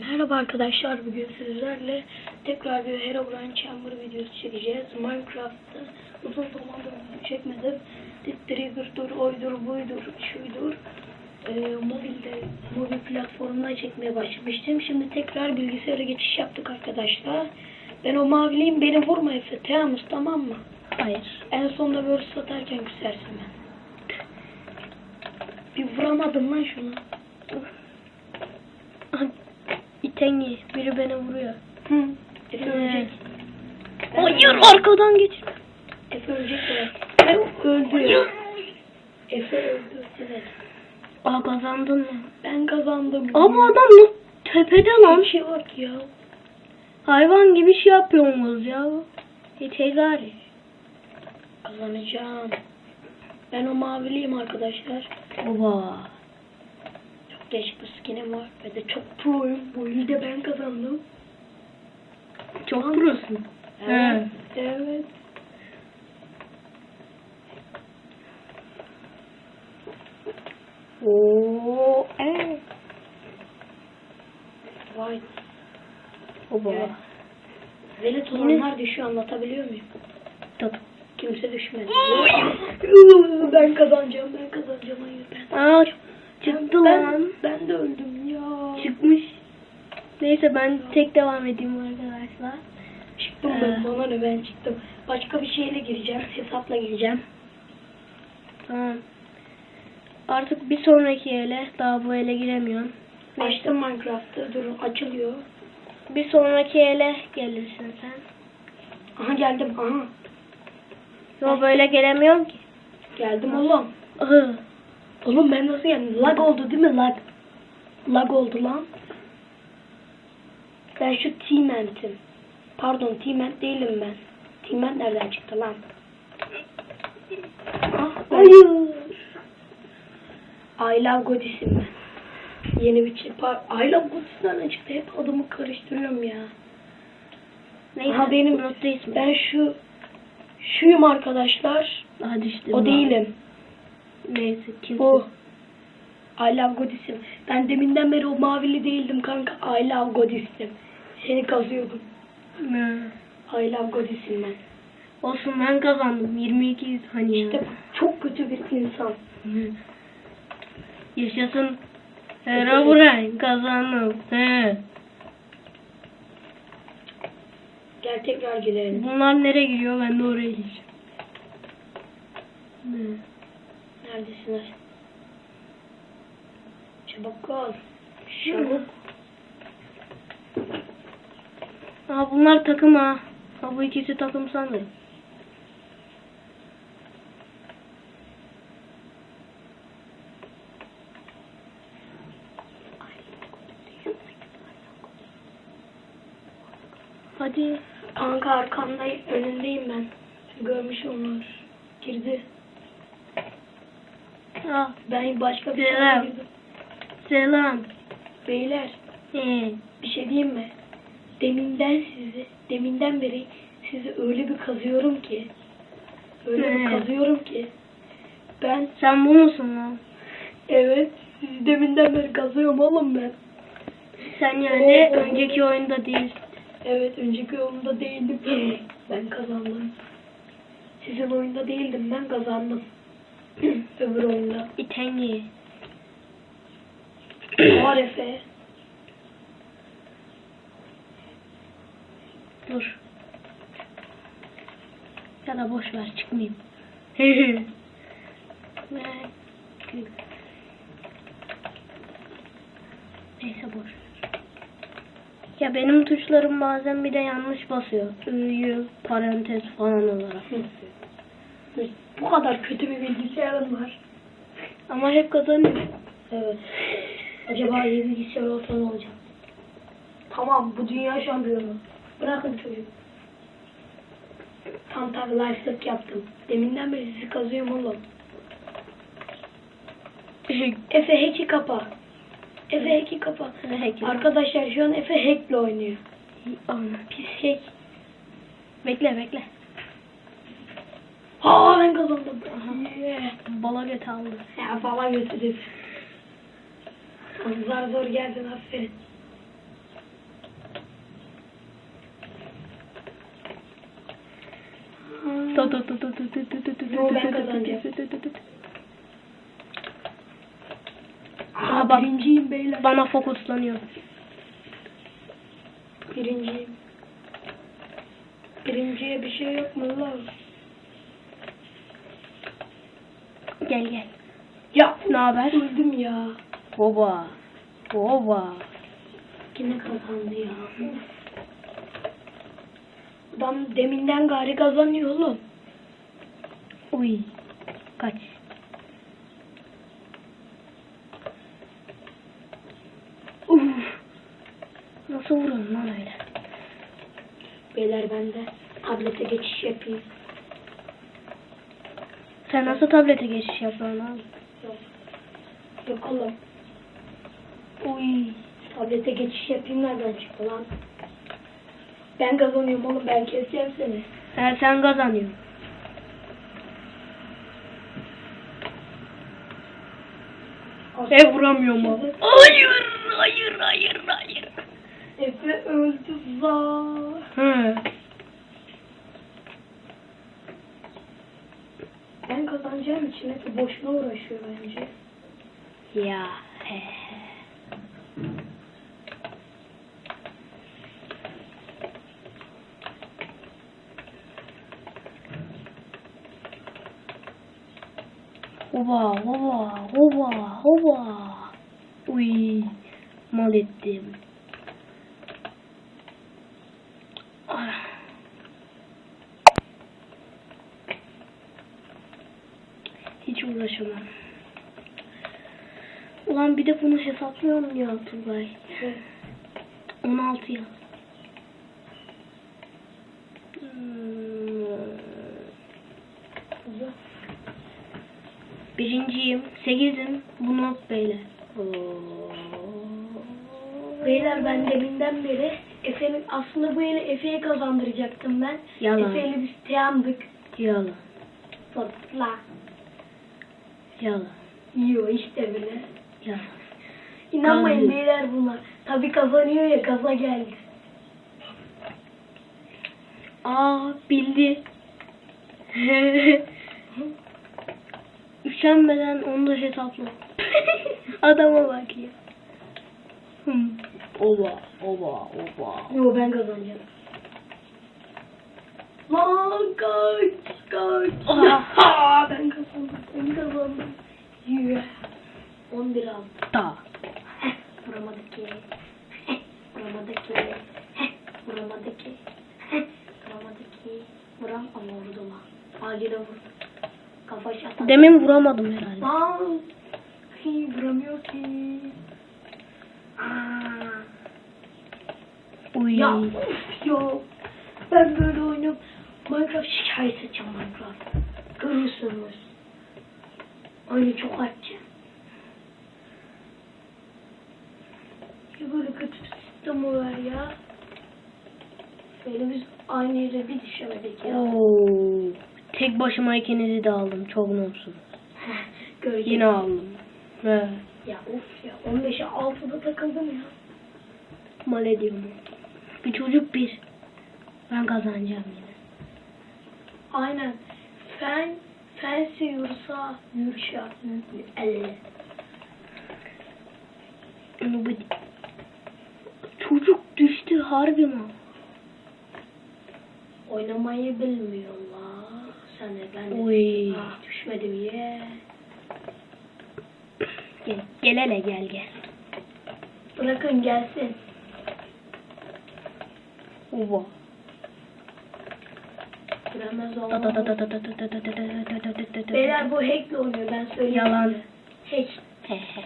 Merhaba arkadaşlar bugün sizlerle tekrar bir Herobrine Chamber videosu çekeceğiz. Minecraft'ta uzun zamandır video çekmedim. Trigger'dır, oydur, buydur, şuydur. Ee, mobilde, mobil platformuna çekmeye başlamıştım. Şimdi tekrar bilgisayara geçiş yaptık arkadaşlar. Ben o maviliyim beni vurma Efe. Teamus tamam mı? Hayır. En sonunda böyle satarken küsersin ben. Bir vuramadım lan şunu. Aha, İtengi. Biri beni vuruyor. Hı. Efe ölecek. Hayır arkadan geç. Efe ölecek de. Efe öldü. Efe öldü. Evet. Aa kazandın mı? Ben kazandım. Ama adam mı? Tepede lan. bir şey ki ya. Hayvan gibi şey yapıyorsunuz ya. Yetegari. Kazanacağım. Ben o maviliyim arkadaşlar. Baba. Değişik bir skinim var. Ve de çok proyum. Bu ili de ben kazandım. Çok prosun. Evet. Evet. Oo, evet. Vay. Baba. Evet. Velet olanlar düşüyor anlatabiliyor muyum? Tabii. Kimse düşmedi. ben kazanacağım, ben kazanacağım. Hayır ben. Aa çıktı ben, lan. Ben de öldüm ya. Çıkmış. Neyse ben tek devam edeyim arkadaşlar. Çıktım Ee. ben. Bana ne ben çıktım. Başka bir şeyle gireceğim. Hesapla gireceğim. Tamam. Artık bir sonraki ele daha bu ele giremiyorum. Açtım Minecraft'ı. Durun açılıyor. Bir sonraki ele gelirsin sen. Aha geldim. Aha. Yo böyle gelemiyorum ki. Geldim oğlum. Ahı. Oğlum ben nasıl geldim? Lag oldu değil mi lag? Lag oldu lan. Ben şu T-Man'tim. Pardon T-Man değilim ben. T-Man nereden çıktı lan? Ah, Hayır. I Love Godis'im ben. Yeni bir şey. I Love Godis nereden çıktı? Hep adımı karıştırıyorum ya. Neyse Aha, benim-. Ben şu şuyum arkadaşlar. Hadi işte. O değilim. Neyse kim? Bu. I Love Godis'im. Ben deminden beri o mavili değildim kanka. I Love Godis'im. Seni kazıyordum. Ne? I Love Godis'im ben. Olsun ben kazandım. 22 hani. İşte çok kötü bir insan. Hı. Yaşasın. Herobrine kazandım. He. Gel tekrar girelim. Bunlar nereye giriyor? Ben de oraya gideceğim. Ne? Neredesiniz? Çabuk ol. Çabuk. Aa bunlar takım ha. Ha bu ikisi takım sanırım. Hadi. Kanka arkamdayım. Önündeyim ben. Görmüş onlar. Girdi. Aa, Ben başka bir Selam. selam. Beyler He. bir şey diyeyim mi? Deminden sizi, deminden beri sizi öyle bir kazıyorum ki. Öyle bir He. kazıyorum ki. Ben Sen bu musun lan? evet sizi deminden beri kazıyorum oğlum ben. Sen yani Oo. önceki oyunda değilsin. Evet önceki oyunda değildim. ben kazandım. Sizin oyunda değildim ben kazandım. Öbür oyunda. İtengi. Var Efe. Dur. Ya da boş ver çıkmayayım. Neyse boş ver. Ya benim tuşlarım bazen bir de yanlış basıyor. Ü, parantez falan olarak. Bu kadar kötü bir bilgisayarım var. Ama hep kazanıyor. Evet. Acaba iyi bilgisayar olsa ne olacak? Tamam bu dünya şampiyonu. Bırakın çocuk. Tam tabi lifehack yaptım. Deminden beri sizi kazıyorum oğlum. Efe hack'i kapa. Efe hack'i kapa. Arkadaşlar şu an Efe hack'le oynuyor. Pis hack. Bekle bekle. Aa ben kazandım. Yeah. Bala. Ya bala götürüp. Zar zor geldin aferin. Tut tut tut tut tut tut tut tut Aha bak. Birinciyim beyler. Bana fokuslanıyor. Birinciyim. Birinciye bir şey yok mu lan? Gel gel. Ya Ne haber? öldüm ya. Baba. Baba. Yine kazandı ya. Adam deminden gari kazanıyor oğlum. Uy. Kaç. Uf. Nasıl vuruyorsun lan öyle? Beyler ben de tablete geçiş yapayım. Sen nasıl tablete geçiş yapıyorsun abi? Yok. Yok oğlum. Uy. Tablete geçiş yapayım nereden çıktı lan? Ben kazanıyorum oğlum ben keseceğim seni. He sen kazanıyorsun. E vuramıyorum abi. Hayır, hayır, hayır, hayır. Efe öldü za. Ben kazanacağım için Efe boşuna uğraşıyor bence. Ya he he. Hoba hoba hoba hoba. Uy mal ettim. Ah. Hiç uğraşamam. Ulan bir de bunu hesaplıyorum ya Turgay. 16 yıl. Hmm. Birinciyim. Sekizim. Bu not böyle. Beyler ben deminden beri Efe'nin aslında bu eli Efe'ye kazandıracaktım ben. Yalan. Efe'yle biz teyandık. Yalan. Topla. Yalan. Yiyor işte bile. İnanmayın beyler buna. Tabi kazanıyor ya gaza geldi. Aa bildi. Üşenmeden onu da hesapla. Adama bak ya. Hmm. Oba, oba, oba. Yo ben kazanacağım. Lan kaç kaç. Aha. ben kazandım. Ben kazandım. Yeah. 11 aldım. Da. Vuramadı ki. Heh, vuramadı ki. Heh, vuramadı ki. Heh, vuramadı ki. Vuram ama vurdu lan. Acile vurdu. Kafa şatan. Demin vuramadım herhalde. Lan. Hi, vuramıyor ki. Aa. Uy. Ya of ya. Ben böyle oynuyorum. Minecraft şikayet edeceğim Minecraft. Görürsünüz. Oyunu çok açacağım. Ya böyle kötü var ya. Böyle biz aynı yere bir düşemedik ya. Oo. Tek başıma ikinizi de aldım. Çok Göreceğiz. Yine aldım. He. Ya of ya 15'e 6'da takıldım ya. Mal ediyorum. Bir çocuk bir. Ben kazanacağım yine. Aynen. Fen, fen seviyorsa. Elle. Onu bir... Çocuk düştü harbi mi? Oynamayı bilmiyorlar. Sen de ben de. Oy. Ah düşmedim ye. Gel, gel hele gel gel. Bırakın gelsin. Oba. Giremez. Beyler bu hackle oynuyor ben söyleyeyim. Yalan. Hack. He he.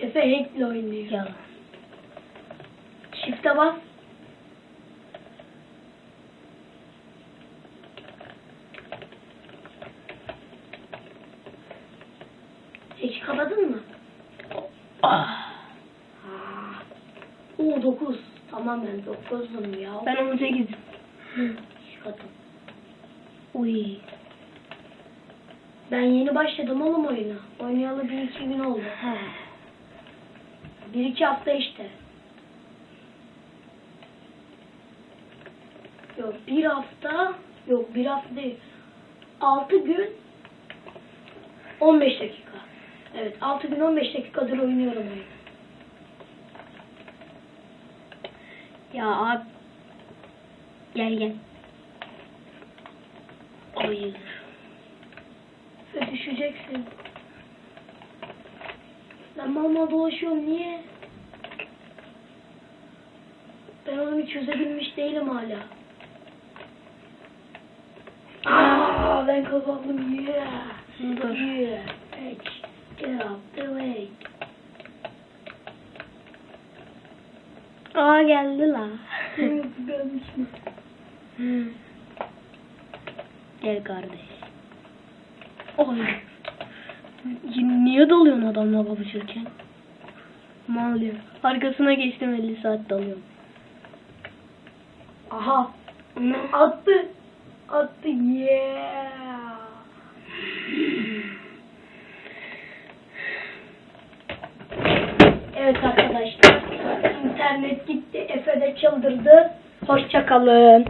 Efe hackle oynuyor. Yalan. Shift'e bas. Hiç kapadın mı? Ah. Oo 9. Tamam ben 9'um ya. Ben 18. Çıkardım. Uy. Ben yeni başladım oğlum oyuna. Oynayalı bir iki gün oldu. Bir iki hafta işte. Yok bir hafta Yok bir hafta değil. 6 gün 15 dakika. Evet 6 gün 15 dakikadır oynuyorum oyunu. Ya abi. Gel gel. Hayır. Ve düşeceksin. Ben mama dolaşıyorum niye? Ben onu çözebilmiş değilim hala. Aa, ben kazandım yeah. Dur. Yeah. Hey, get out the way. Aa geldi la. Gelmiş mi? Hı. Gel kardeş. Oy. Niye dalıyorsun adamla babuşurken? Mal ya. Arkasına geçtim 50 saat dalıyorum. Aha. Attı. Attı. Yeah. Evet arkadaşlar. internet gitti. Efe de çıldırdı. Hoşçakalın.